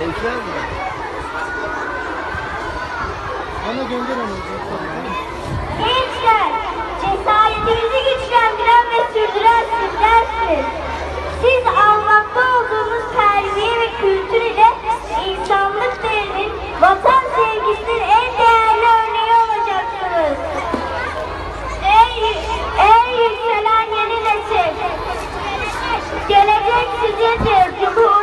Sevkiler mi? Bana gönder onu. Gençler, cesaretimizi güçlendiren ve sürdüren sizlersiniz. Siz almakta olduğunuz terbiye ve kültür ile insanlık değerinin, vatan sevgisinin en değerli örneği olacaksınız. Ey, ey yükselen yeni nesil! Gelecek sizindir. Cumhuriyetimiz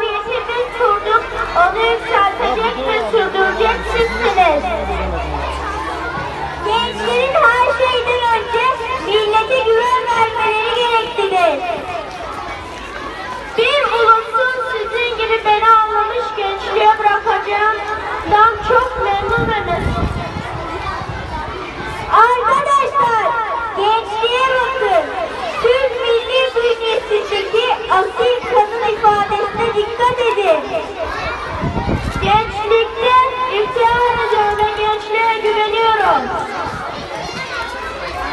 Gençlikte ülke alacağına gençliğe güveniyorum.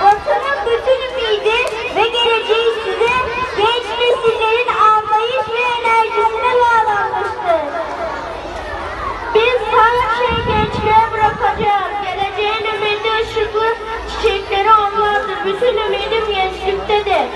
Vatanın bütün ümidi ve geleceği size genç nesillerin anlayış ve enerjisine bağlanmıştır. Biz her şeyi gençliğe bırakacağız. Geleceğin ümidi ışıklı çiçekleri onlardır. Bütün ümidim gençliktedir.